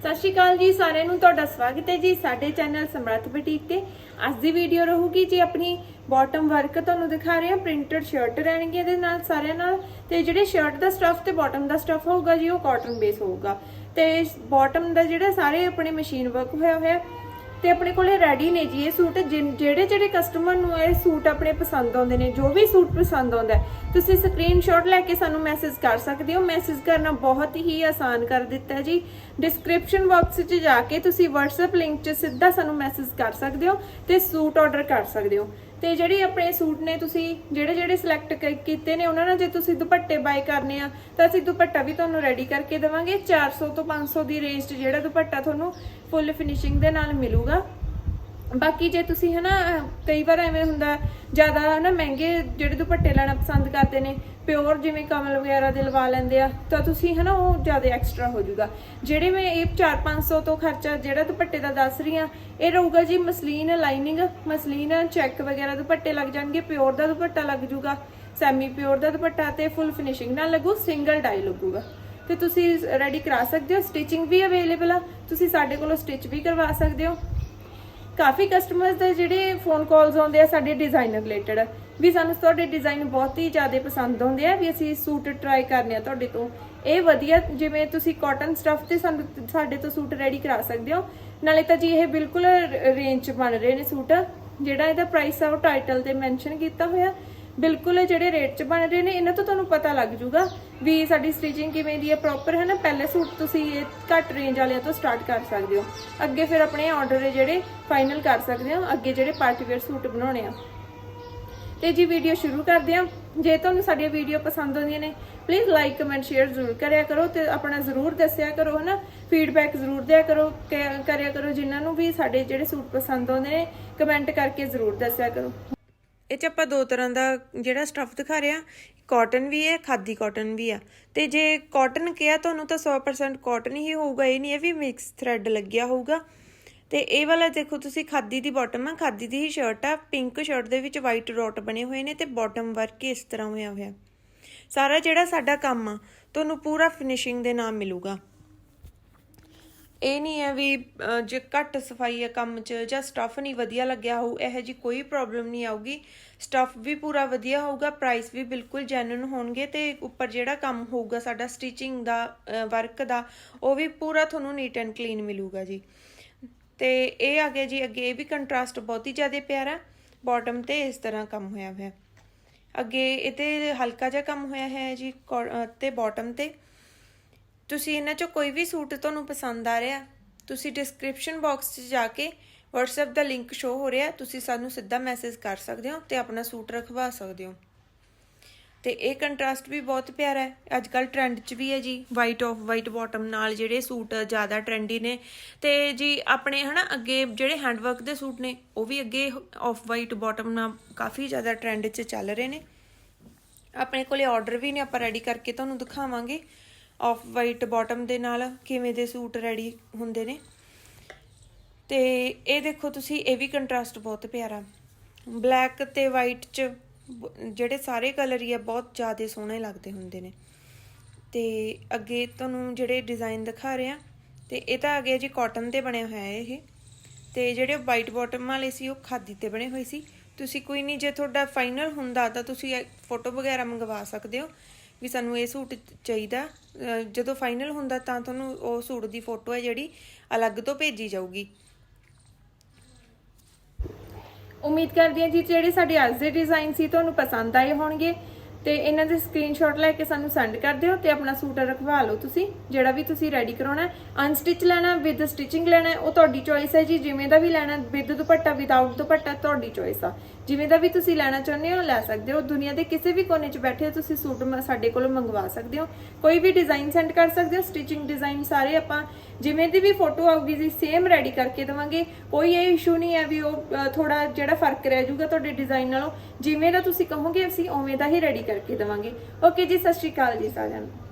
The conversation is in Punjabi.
ਸਤਿ ਸ਼੍ਰੀ ਅਕਾਲ ਜੀ, ਸਾਰਿਆਂ ਨੂੰ ਤੁਹਾਡਾ ਸਵਾਗਤ ਹੈ ਜੀ ਸਾਡੇ ਚੈਨਲ ਸਮਰੱਥ ਬੁਟੀਕ ਤੇ। ਅੱਜ ਦੀ ਵੀਡੀਓ ਰਹੂਗੀ ਜੀ ਆਪਣੀ ਬਾਟਮ ਵਰਕ ਤੁਹਾਨੂੰ ਦਿਖਾ ਰਹੇ ਹਾਂ ਪ੍ਰਿੰਟਡ ਸ਼ਰਟ ਰਹਿਣਗੇ ਇਹਦੇ ਨਾਲ ਸਾਰਿਆਂ ਨਾਲ। ਤੇ ਜਿਹੜੇ ਸ਼ਰਟ ਦਾ ਸਟਫ ਤੇ ਬਾਟਮ ਦਾ ਸਟਫ ਹੋਊਗਾ ਜੀ, ਉਹ ਕਾਟਨ ਬੇਸ ਹੋਊਗਾ। ਤੇ ਬਾਟਮ ਦਾ ਜਿਹੜਾ ਸਾਰੇ ਆਪਣੇ ਮਸ਼ੀਨ ਵਰਕ ਹੋਇਆ ਹੋਇਆ ਤੇ ਆਪਣੇ ਕੋਲੇ ਰੈਡੀ ਨੇ ਜੀ ਇਹ ਸੂਟ। ਜਿਹੜੇ ਜਿਹੜੇ ਕਸਟਮਰ ਨੂੰ ਇਹ ਸੂਟ ਆਪਣੇ ਪਸੰਦ ਆਉਂਦੇ ਨੇ ਜੋ ਵੀ ਸੂਟ ਪਸੰਦ ਆਉਂਦਾ ਹੈ, ਤੁਸੀਂ ਸਕਰੀਨਸ਼ਾਟ ਲੈ ਕੇ ਸਾਨੂੰ ਮੈਸੇਜ ਕਰ ਸਕਦੇ ਹੋ। ਮੈਸੇਜ ਕਰਨਾ ਬਹੁਤ ਹੀ ਆਸਾਨ ਕਰ ਦਿੱਤਾ ਜੀ। ਡਿਸਕ੍ਰਿਪਸ਼ਨ ਬਾਕਸ 'ਚ ਜਾ ਕੇ ਤੁਸੀਂ WhatsApp ਲਿੰਕ 'ਚ ਸਿੱਧਾ ਸਾਨੂੰ ਮੈਸੇਜ ਕਰ ਸਕਦੇ ਹੋ ਤੇ ਸੂਟ ਆਰਡਰ ਕਰ ਸਕਦੇ ਹੋ। ਤੇ ਜਿਹੜੇ ਆਪਣੇ ਸੂਟ ਨੇ ਤੁਸੀਂ ਜਿਹੜੇ ਜਿਹੜੇ ਸਿਲੈਕਟ ਕੀਤੇ ਨੇ, ਉਹਨਾਂ ਨਾਲ ਜੇ ਤੁਸੀਂ ਦੁਪੱਟੇ ਬਾਈ ਕਰਨੇ ਆ, ਤਾਂ ਅਸੀਂ ਦੁਪੱਟਾ ਵੀ ਤੁਹਾਨੂੰ ਰੈਡੀ ਕਰਕੇ ਦੇਵਾਂਗੇ। 400 ਤੋਂ 500 ਦੀ ਰੇਂਜ 'ਚ ਜਿਹੜਾ ਦੁਪੱਟਾ ਤੁਹਾਨੂੰ ਫੁੱਲ ਫਿਨਿਸ਼ਿੰਗ ਦੇ ਨਾਲ ਮਿਲੂਗਾ। ਬਾਕੀ ਜੇ ਤੁਸੀਂ ਹਨਾ ਅਹ, ਕਈ ਵਾਰ ਐਵੇਂ ਹੁੰਦਾ ਜ਼ਿਆਦਾ ਹਨਾ ਮਹਿੰਗੇ ਜਿਹੜੇ ਦੁਪੱਟੇ ਲੈਣਾ ਪਸੰਦ ਕਰਦੇ ਨੇ ਪਿਓਰ ਜਿਵੇਂ ਕਮਲ ਵਗੈਰਾ ਦੇ ਲਵਾ ਲੈਂਦੇ ਆ ਤਾਂ ਤੁਸੀਂ ਹਨਾ ਉਹ ਜ਼ਿਆਦਾ ਐਕਸਟਰਾ ਹੋ ਜਾਊਗਾ। ਜਿਹੜੇ ਮੈਂ ਇਹ 4-500 ਤੋਂ ਖਰਚਾ ਜਿਹੜਾ ਦੁਪੱਟੇ ਦਾ ਦੱਸ ਰਹੀ ਆ ਇਹ ਰਹੂਗਾ ਜੀ ਮਸਲੀਨ ਲਾਈਨਿੰਗ ਮਸਲੀਨ ਚੈੱਕ ਵਗੈਰਾ ਦੁਪੱਟੇ ਲੱਗ ਜਾਣਗੇ ਪਿਓਰ ਦਾ ਦੁਪੱਟਾ ਲੱਗ ਜਾਊਗਾ ਸੈਮੀ ਪਿਓਰ ਦਾ ਦੁਪੱਟਾ ਤੇ ਫੁੱਲ ਫਿਨਿਸ਼ਿੰਗ ਨਾਲ ਲੱਗੂ ਸਿੰਗਲ ਡਾਈ ਲੱਗੂਗਾ। ਤੇ ਤੁਸੀਂ ਰੈਡੀ ਕਰਾ ਸਕਦੇ ਹੋ ਸਟਿਚਿੰਗ ਵੀ ਅਵੇਲੇਬਲ ਆ ਤੁਸੀਂ ਸਾਡੇ ਕੋਲੋਂ ਸਟਿਚ ਵੀ ਕਰਵਾ ਸਕਦੇ ਹੋ। ਕਾਫੀ ਕਸਟਮਰਸ ਦੇ ਜਿਹੜੇ ਫੋਨ ਕਾਲਸ ਆਉਂਦੇ ਆ ਸਾਡੇ ਡਿਜ਼ਾਈਨ ਰਿਲੇਟਡ ਵੀ ਸਾਨੂੰ ਤੁਹਾਡੇ ਡਿਜ਼ਾਈਨ ਬਹੁਤ ਹੀ ਜ਼ਿਆਦਾ ਪਸੰਦ ਆਉਂਦੇ ਆ, ਵੀ ਅਸੀਂ ਸੂਟ ਟਰਾਈ ਕਰਨੇ ਆ ਤੁਹਾਡੇ ਤੋਂ। ਇਹ ਵਧੀਆ, ਜਿਵੇਂ ਤੁਸੀਂ ਕਾਟਨ ਸਟਫ ਤੇ ਸਾਨੂੰ, ਸਾਡੇ ਤੋਂ ਸੂਟ ਰੈਡੀ ਕਰਾ ਸਕਦੇ ਹੋ। ਨਾਲੇ ਤਾਂ ਜੀ ਇਹ ਬਿਲਕੁਲ ਰੇਂਜ 'ਚ ਬਣ ਰਹੇ ਨੇ ਸੂਟ ਜਿਹੜਾ ਇਹਦਾ ਪ੍ਰਾਈਸ ਆ ਉਹ ਟਾਈਟਲ ਤੇ ਮੈਂਸ਼ਨ ਕੀਤਾ ਹੋਇਆ। ਬਿਲਕੁਲ ਜਿਹੜੇ ਰੇਟ 'ਚ ਬਣ ਰਹੇ ਨੇ, ਇਹਨਾਂ ਤੋਂ ਤੁਹਾਨੂੰ ਪਤਾ ਲੱਗ ਜਾਊਗਾ ਵੀ ਸਾਡੀ ਸਟਿਚਿੰਗ ਕਿਵੇਂ ਦੀ ਹੈ ਪ੍ਰੋਪਰ ਹੈ ਨਾ? ਪਹਿਲੇ ਸੂਟ ਤੁਸੀਂ ਇਹ ਘੱਟ ਰੇਂਜ ਵਾਲਿਆਂ ਤੋਂ ਸਟਾਰਟ ਕਰ ਸਕਦੇ ਹੋ। ਅੱਗੇ ਫਿਰ ਆਪਣੇ ਆਰਡਰ ਜਿਹੜੇ ਫਾਈਨਲ ਕਰ ਸਕਦੇ ਹੋ, ਅੱਗੇ ਜਿਹੜੇ ਪਾਰਟੀ ਵੇਅਰ ਸੂਟ ਬਣਾਉਣੇ ਆ। ਤੇ ਜੀ ਵੀਡੀਓ ਸ਼ੁਰੂ ਕਰਦੇ ਹਾਂ। ਜੇ ਤੁਹਾਨੂੰ ਸਾਡੀਆਂ ਵੀਡੀਓ ਪਸੰਦ ਆਉਂਦੀਆਂ ਨੇ ਪਲੀਜ਼ ਲਾਈਕ ਕਮੈਂਟ ਸ਼ੇਅਰ ਜ਼ਰੂਰ ਕਰਿਆ ਕਰੋ ਤੇ ਆਪਣਾ ਜ਼ਰੂਰ ਦੱਸਿਆ ਕਰੋ ਹਨਾ ਫੀਡਬੈਕ ਜ਼ਰੂਰ ਦਿਆ ਕਰੋ ਕ- ਕਰਿਆ ਕਰੋ। ਜਿਨ੍ਹਾਂ ਨੂੰ ਵੀ ਸਾਡੇ ਜਿਹੜੇ ਸੂਟ ਪਸੰਦ ਆਉਂਦੇ ਨੇ ਕਮੈਂਟ ਕਰਕੇ ਜ਼ਰੂਰ ਦੱਸਿਆ ਕਰੋ। ਇਹ ਚ ਆਪਾਂ ਦੋ ਤਰ੍ਹਾਂ ਦਾ ਜਿਹੜਾ ਸਟਫ ਦਿਖਾ ਰਹੇ ਆ ਕਾਟਨ ਵੀ ਹੈ, ਖਾਦੀ ਕਾਟਨ ਵੀ ਆ। ਤੇ ਜੇ ਕਾਟਨ ਕਿਹਾ ਤੁਹਾਨੂੰ ਤਾਂ 100% ਕਾਟਨ ਹੀ ਹੋਊਗਾ, ਇਹ ਨਹੀਂ ਹੈ ਵੀ ਮਿਕਸ ਥ੍ਰੈਡ ਲੱਗਿਆ ਹੋਊਗਾ। ਤੇ ਇਹ ਵਾਲਾ ਦੇਖੋ ਤੁਸੀਂ ਖਾਦੀ ਦੀ ਬਾਟਮ ਆ, ਖਾਦੀ ਦੀ ਹੀ ਸ਼ਰਟ ਆ ਪਿੰਕ ਸ਼ਰਟ ਦੇ ਵਿੱਚ ਵਾਈਟ ਰੋਟ ਬਣੇ ਹੋਏ ਨੇ ਤੇ ਬਾਟਮ ਵਰਕ ਇਸ ਤਰ੍ਹਾਂ ਹੋਇਆ ਹੋਇਆ। ਸਾਰਾ ਜਿਹੜਾ ਸਾਡਾ ਕੰਮ ਆ, ਤੁਹਾਨੂੰ ਪੂਰਾ ਫਿਨਿਸ਼ਿੰਗ ਦੇ ਨਾਲ ਮਿਲੂਗਾ। ਇਹ ਨਹੀਂ ਹੈ ਵੀ ਜੇ ਘੱਟ ਸਫ਼ਾਈ ਹੈ ਕੰਮ 'ਚ ਜਾਂ ਸਟਫ ਨਹੀਂ ਵਧੀਆ ਲੱਗਿਆ ਹੋਊ ਇਹੋ ਜੀ ਕੋਈ ਪ੍ਰੋਬਲਮ ਨਹੀਂ ਆਊਗੀ। ਸਟਫ ਵੀ ਪੂਰਾ ਵਧੀਆ ਹੋਊਗਾ ਪ੍ਰਾਈਸ ਵੀ ਬਿਲਕੁਲ ਜੈਨੂਨ ਹੋਣਗੇ ਤੇ ਉੱਪਰ ਜਿਹੜਾ ਕੰਮ ਹੋਊਗਾ ਸਾਡਾ ਸਟਿਚਿੰਗ ਦਾ ਵਰਕ ਦਾ ਉਹ ਵੀ ਪੂਰਾ ਤੁਹਾਨੂੰ ਨੀਟ ਐਂਡ ਕਲੀਨ ਮਿਲੂਗਾ ਜੀ। ਤੇ ਇਹ ਆ ਗਿਆ ਜੀ ਅੱਗੇ ਇਹ ਵੀ ਕੰਟਰਾਸਟ ਬਹੁਤ ਹੀ ਜ਼ਿਆਦਾ ਪਿਆਰਾ ਬਾਟਮ ਤੇ ਇਸ ਤਰ੍ਹਾਂ ਕੰਮ ਹੋਇਆ ਹੋਇਆ। ਅੱਗੇ ਇਹ ਤੇ ਹਲਕਾ ਜਿਹਾ ਕੰਮ ਹੋਇਆ ਹੈ ਜੀ ਕੋ- ਅਹ, ਤੇ ਬਾਟਮ ਤੇ। ਤੁਸੀਂ ਇਹਨਾਂ ਚੋਂ ਕੋਈ ਵੀ ਸੂਟ ਤੁਹਾਨੂੰ ਪਸੰਦ ਆ ਰਿਹਾ, ਤੁਸੀਂ ਡਿਸਕ੍ਰਿਪਸ਼ਨ ਬਾਕਸ 'ਚ ਜਾ ਕੇ WhatsApp ਦਾ ਲਿੰਕ ਸ਼ੋ ਹੋ ਰਿਹਾ, ਤੁਸੀਂ ਸਾਨੂੰ ਸਿੱਧਾ ਮੈਸੇਜ ਕਰ ਸਕਦੇ ਹੋ ਤੇ ਆਪਣਾ ਸੂਟ ਰਖਵਾ ਸਕਦੇ ਹੋ। ਤੇ ਇਹ ਕੰਟਰਾਸਟ ਵੀ ਬਹੁਤ ਪਿਆਰਾ ਹੈ ਅੱਜ ਕੱਲ ਟ੍ਰੈਂਡ 'ਚ ਵੀ ਹੈ ਜੀ ਵਾਈਟ ਆਫ ਵਾਈਟ ਬਾਟਮ ਨਾਲ ਜਿਹੜੇ ਸੂਟ ਜ਼ਿਆਦਾ ਟ੍ਰੈਂਡੀ ਨੇ। ਤੇ ਜੀ ਆਪਣੇ ਹਨਾ ਅੱਗੇ ਜਿਹੜੇ ਹੈਂਡਵਰਕ ਦੇ ਸੂਟ ਨੇ, ਉਹ ਵੀ ਅੱਗੇ ਆਫ ਵਾਈਟ ਬਾਟਮ ਨਾਲ ਕਾਫੀ ਜ਼ਿਆਦਾ ਟ੍ਰੈਂਡ 'ਚ ਚੱਲ ਰਹੇ ਨੇ। ਆਪਣੇ ਕੋਲੇ ਆਰਡਰ ਵੀ ਨੇ, ਆਪਾਂ ਰੈਡੀ ਕਰਕੇ ਤੁਹਾਨੂੰ ਦਿਖਾਵਾਂਗੇ। ਆਫ ਵਾਈਟ ਬਾਟਮ ਦੇ ਨਾਲ ਕਿਵੇਂ ਦੇ ਸੂਟ ਰੈਡੀ ਹੁੰਦੇ ਨੇ। ਤੇ ਇਹ ਦੇਖੋ ਤੁਸੀਂ, ਇਹ ਵੀ ਕੰਟਰਾਸਟ ਬਹੁਤ ਪਿਆਰਾ। ਬਲੈਕ ਤੇ ਵਾਈਟ ਚ ਜਿਹੜੇ ਸਾਰੇ ਕਲਰ ਹੀ ਆ, ਬਹੁਤ ਜ਼ਿਆਦਾ ਸੋਹਣੇ ਲੱਗਦੇ ਹੁੰਦੇ ਨੇ। ਤੇ ਅੱਗੇ ਤੁਹਾਨੂੰ ਜਿਹੜੇ ਡਿਜ਼ਾਈਨ ਦਿਖਾ ਰਹੇ ਆ, ਤੇ ਇਹ ਤਾਂ ਆ ਜੀ ਕਾਟਨ ਤੇ ਬਣਿਆ ਹੋਇਆ ਹੈ ਇਹ। ਤੇ ਜਿਹੜੇ ਵਾਈਟ ਬਾਟਮ ਵਾਲੇ ਸੀ, ਉਹ ਖਾਦੀ ਤੇ ਬਣੇ ਹੋਏ ਸੀ। ਤੁਸੀਂ ਕੋਈ ਨਹੀਂ ਜੇ ਤੁਹਾਡਾ ਫਾਈਨਲ ਹੁੰਦਾ ਤਾਂ ਤੁਸੀਂ ਫੋਟੋ ਵਗੈਰਾ ਮੰਗਵਾ ਸਕਦੇ ਹੋ। ਵੀ ਸਾਨੂੰ ਇਹ ਸੂਟ ਚਾਹੀਦਾ। ਜਦੋਂ ਫਾਈਨਲ ਹੁੰਦਾ ਤਾਂ ਤੁਹਾਨੂੰ ਉਹ ਸੂਟ ਦੀ ਫੋਟੋ ਹੈ ਜਿਹੜੀ ਅਲੱਗ ਤੋਂ ਭੇਜੀ ਜਾਊਗੀ। ਉਮੀਦ ਕਰਦੀ ਹਾਂ ਜੀ ਜਿਹੜੇ ਸਾਡੇ ਅੱਜ ਦੇ ਡਿਜ਼ਾਈਨ ਸੀ ਤੁਹਾਨੂੰ ਪਸੰਦ ਆਏ ਹੋਣਗੇ। ਤੇ ਇਹਨਾਂ ਦੇ ਸਕਰੀਨਸ਼ਾਟ ਲੈ ਕੇ ਸਾਨੂੰ ਸੈਂਡ ਕਰ ਦਿਓ ਤੇ ਆਪਣਾ ਸੂਟ ਰਖਵਾ ਲਓ ਤੁਸੀਂ। ਜਿਹੜਾ ਵੀ ਤੁਸੀਂ ਰੈਡੀ ਕਰਾਉਣਾ ਅਨਸਟਿਚ ਲੈਣਾ ਵਿਦ ਸਟਿਚਿੰਗ ਲੈਣਾ ਉਹ ਤੁਹਾਡੀ ਚੋਇਸ ਹੈ ਜੀ। ਜਿਵੇਂ ਦਾ ਵੀ ਲੈਣਾ ਵਿਦ ਦੁਪੱਟਾ ਵਿਦਆਊਟ ਦੁਪੱਟਾ, ਤੁਹਾਡੀ ਚੋਇਸ ਆ। ਜਿਵੇਂ ਦਾ ਵੀ ਤੁਸੀਂ ਲੈਣਾ ਚਾਹੁੰਦੇ ਹੋ, ਲੈ ਸਕਦੇ ਹੋ। ਦੁਨੀਆ ਦੇ ਕਿਸੇ ਵੀ ਕੋਨੇ 'ਚ ਬੈਠੇ ਹੋ, ਤੁਸੀਂ ਸੂਟ ਸਾਡੇ ਕੋਲੋਂ ਮੰਗਵਾ ਸਕਦੇ ਹੋ। ਕੋਈ ਵੀ ਡਿਜ਼ਾਈਨ ਸੈਂਡ ਕਰ ਸਕਦੇ ਹੋ ਸਟਿਚਿੰਗ ਡਿਜ਼ਾਈਨ ਸਾਰੇ ਆਪਾਂ ਜਿਵੇਂ ਦੀ ਵੀ ਫੋਟੋ ਆਊਗੀ ਜੀ ਸੇਮ ਰੈਡੀ ਕਰਕੇ ਦੇਵਾਂਗੇ। ਕੋਈ ਇਹ ਇਸ਼ੂ ਨਹੀਂ ਹੈ ਵੀ ਉਹ ਥੋੜਾ ਜਿਹੜਾ ਫ਼ਰਕ ਰਹਿ ਜਾਊਗਾ ਤੁਹਾਡੇ ਡਿਜ਼ਾਈਨ ਨਾਲੋਂ। ਜਿਵੇਂ ਦਾ ਤੁਸੀਂ ਕਹੋਗੇ, ਅਸੀਂ ਉਵੇਂ ਦਾ ਹੀ ਰੈਡੀ ਕਰਕੇ ਦੇਵਾਂਗੇ। ਓਕੇ ਜੀ, ਸਤਿ ਸ਼੍ਰੀ ਅਕਾਲ ਜੀ ਸਾਰਿਆਂ ਨੂੰ।